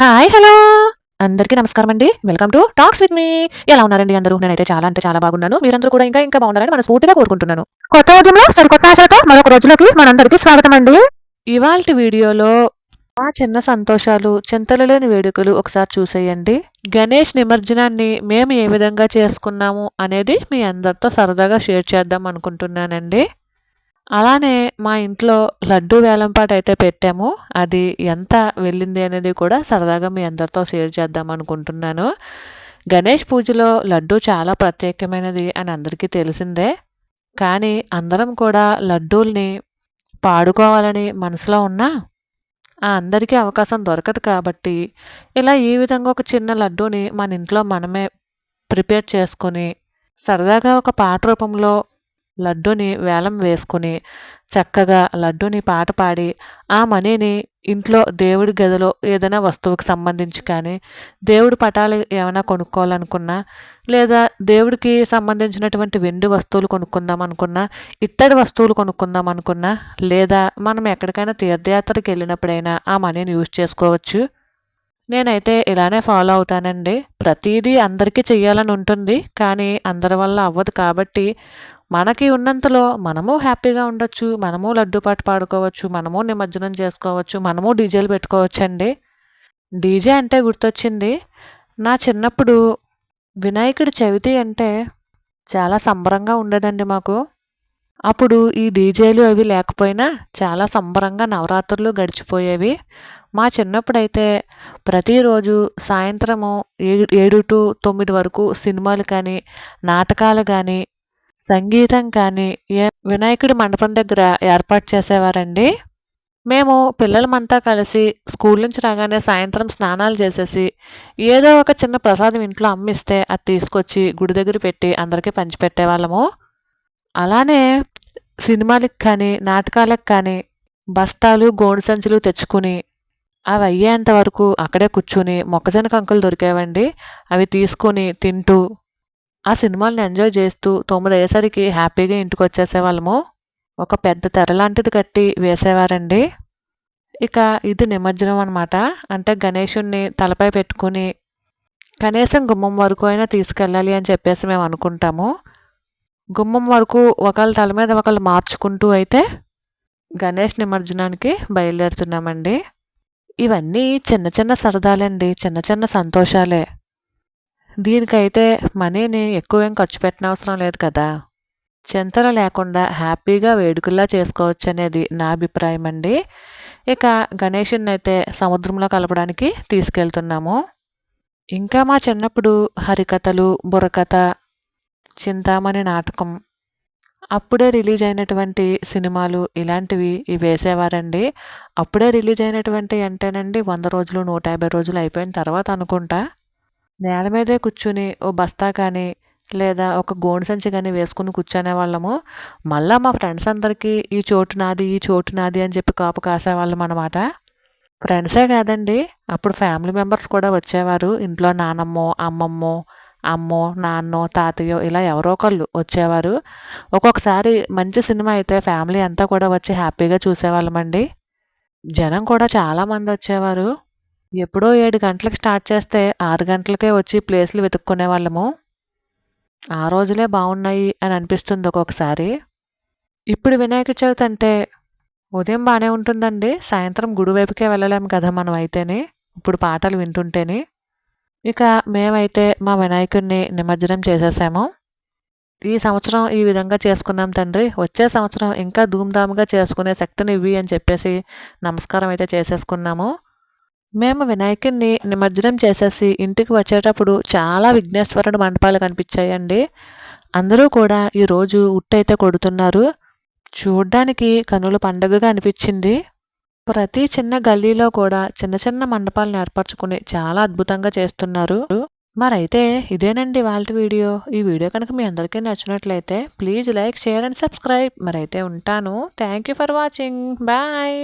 Hi hello అందరికీ నమస్కారం అండి. Welcome to talks with me ఎలా ఉన్నారండి అందరూ? నేనైతే చాలా అంటే చాలా బాగున్నాను. మీరందరూ కూడా ఇంకా ఇంకా బాగున్నారని మనస్ఫూర్తిగా కోరుకుంటున్నాను. కొత్త ఉదయంలో సరికొత్త ఆశలతో మరొక రోజులోకి మనందరికీ స్వాగతం అండి. ఇవాళ వీడియోలో ఆ చిన్న సంతోషాలు చింతలు లేని వేడుకలు ఒకసారి చూసేయండి. గణేష్ నిమజ్జనాన్ని మేము ఏ విధంగా చేసుకున్నాము అనేది మీ అందరితో సరదాగా షేర్ చేద్దాం అనుకుంటున్నానండి. అలానే మా ఇంట్లో లడ్డు వేలంపాట అయితే పెట్టాము. అది ఎంత వెళ్ళింది అనేది కూడా సరదాగా మీ అందరితో షేర్ చేద్దాం అనుకుంటున్నాను. గణేష్ పూజలో లడ్డు చాలా ప్రత్యేకమైనది అని అందరికీ తెలిసిందే. కానీ అందరం కూడా లడ్డూల్ని పాడుకోవాలని మనసులో ఉన్నా ఆ అందరికీ అవకాశం దొరకదు కాబట్టి ఇలా ఈ విధంగా ఒక చిన్న లడ్డూని మన ఇంట్లో మనమే ప్రిపేర్ చేసుకొని సరదాగా ఒక పాట రూపంలో లడ్డూని వేలం వేసుకుని చక్కగా లడ్డూని పాట పాడి ఆ మనీని ఇంట్లో దేవుడి గదిలో ఏదైనా వస్తువుకి సంబంధించి కానీ దేవుడి పటాలు ఏమైనా కొనుక్కోవాలనుకున్నా లేదా దేవుడికి సంబంధించినటువంటి వెండి వస్తువులు కొనుక్కుందాం అనుకున్నా ఇత్తడి వస్తువులు కొనుక్కుందాం అనుకున్నా లేదా మనం ఎక్కడికైనా తీర్థయాత్రకి వెళ్ళినప్పుడైనా ఆ మనీని యూజ్ చేసుకోవచ్చు. నేనైతే ఇలానే ఫాలో అవుతానండి. ప్రతిదీ అందరికీ చెయ్యాలని ఉంటుంది. కానీ అందరి వల్ల అవ్వదు కాబట్టి మనకి ఉన్నంతలో మనము హ్యాపీగా ఉండొచ్చు మనము లడ్డు పాట పాడుకోవచ్చు మనము నిమజ్జనం చేసుకోవచ్చు మనము డీజేలు పెట్టుకోవచ్చు అండి డీజే అంటే గుర్తొచ్చింది. నా చిన్నప్పుడు వినాయకుడి చవితి అంటే చాలా సంబరంగా ఉండేదండి మాకు. అప్పుడు ఈ డీజేలు అవి లేకపోయినా చాలా సంబరంగా నవరాత్రులు గడిచిపోయేవి. మా చిన్నప్పుడైతే ప్రతిరోజు సాయంత్రము ఏడు ఏడు టు తొమ్మిది వరకు సినిమాలు కానీ నాటకాలు కానీ సంగీతం కానీ ఏ వినాయకుడి మండపం దగ్గర ఏర్పాటు చేసేవారండి. మేము పిల్లలమంతా కలిసి స్కూల్ నుంచి రాగానే సాయంత్రం స్నానాలు చేసేసి ఏదో ఒక చిన్న ప్రసాదం ఇంట్లో అమ్మిస్తే అది తీసుకొచ్చి గుడి దగ్గర పెట్టి అందరికీ పంచిపెట్టేవాళ్ళము. అలానే సినిమాలకు కానీ నాటకాలకు కానీ బస్తాలు గోను సంచులు తెచ్చుకుని అవి అయ్యేంత వరకు అక్కడే కూర్చుని మొక్కజొన్న కంకులు దొరికేవండి. అవి తీసుకొని తింటూ ఆ సినిమాలను ఎంజాయ్ చేస్తూ తొమ్మిది అయ్యేసరికి హ్యాపీగా ఇంటికి వచ్చేసేవాళ్ళము ఒక పెద్ద తెర లాంటిది కట్టి వేసేవారండి. ఇక ఇది నిమజ్జనం అనమాట అంటే గణేషుణ్ణి తలపై పెట్టుకుని కనీసం గుమ్మం వరకు అయినా తీసుకెళ్ళాలి అని చెప్పేసి మేము అనుకుంటాము గుమ్మం వరకు ఒకళ్ళ తల మీద ఒకళ్ళు మార్చుకుంటూ అయితే గణేష్ నిమజ్జనానికి బయలుదేరుతున్నామండి. ఇవన్నీ చిన్న చిన్న సరదాలండి చిన్న చిన్న సంతోషాలే. దీనికైతే మనీని ఎక్కువేం ఖర్చు పెట్టనవసరం లేదు కదా. చింతన లేకుండా హ్యాపీగా వేడుకల్లా చేసుకోవచ్చు అనేది నా అభిప్రాయం అండి ఇక గణేషుని అయితే సముద్రంలో కలపడానికి తీసుకెళ్తున్నాము. ఇంకా మా చిన్నప్పుడు హరికథలు బుర్రకథ చింతామణి నాటకం. అప్పుడే రిలీజ్ అయినటువంటి సినిమాలు ఇలాంటివి ఇవి వేసేవారండి. అప్పుడే రిలీజ్ అయినటువంటి అంటేనండి వంద రోజులు నూట యాభై రోజులు అయిపోయిన తర్వాత అనుకుంటా. నేల మీదే కూర్చుని ఓ బస్తా కానీ లేదా ఒక గోను సంచి కానీ వేసుకుని కూర్చునే వాళ్ళము. మళ్ళీ మా ఫ్రెండ్స్ అందరికీ ఈ చోటు నాది ఈ చోటు నాది అని చెప్పి కాపు కాసేవాళ్ళం అనమాట ఫ్రెండ్సే కాదండి. అప్పుడు ఫ్యామిలీ మెంబర్స్ కూడా వచ్చేవారు. ఇంట్లో నానమ్మో అమ్మమ్మో అమ్మో నాన్నో తాతయ్యో ఇలా ఎవరో ఒకళ్ళు వచ్చేవారు. ఒక్కొక్కసారి మంచి సినిమా అయితే ఫ్యామిలీ అంతా కూడా వచ్చి హ్యాపీగా చూసేవాళ్ళమండి. జనం కూడా చాలామంది వచ్చేవారు. ఎప్పుడో ఏడు గంటలకు స్టార్ట్ చేస్తే ఆరు గంటలకే వచ్చి ప్లేస్లు వెతుక్కునే వాళ్ళము ఆ రోజులే బాగున్నాయి అని అనిపిస్తుంది ఒక్కొక్కసారి. ఇప్పుడు వినాయక చవితి అంటే ఉదయం బాగానే ఉంటుందండి. సాయంత్రం గుడి వైపుకే వెళ్ళలేము కదా మనం అయితేనే. ఇప్పుడు పాటలు వింటుంటేనే. ఇక మేమైతే మా వినాయకుడిని నిమజ్జనం చేసేసాము. ఈ సంవత్సరం ఈ విధంగా చేసుకున్నాం తండ్రి. వచ్చే సంవత్సరం ఇంకా ధూమ్ధామ్గా చేసుకునే శక్తిని ఇవి అని చెప్పేసి నమస్కారం అయితే చేసేసుకున్నాము. మేము వినాయకుడిని నిమజ్జనం చేసేసి ఇంటికి వచ్చేటప్పుడు చాలా విఘ్నేశ్వరుడు మండపాలు కనిపించాయండి. అందరూ కూడా ఈరోజు ఉట్టయితే కొడుతున్నారు. చూడ్డానికి కనుల పండుగగా అనిపించింది. ప్రతి చిన్న గల్లీలో కూడా చిన్న చిన్న మండపాలను ఏర్పరచుకుని చాలా అద్భుతంగా చేస్తున్నారు. మరైతే ఇదేనండి వాళ్ళ వీడియో. ఈ వీడియో కనుక మీ అందరికీ నచ్చినట్లయితే please like share and subscribe. మరైతే ఉంటాను. Thank you for watching. Bye.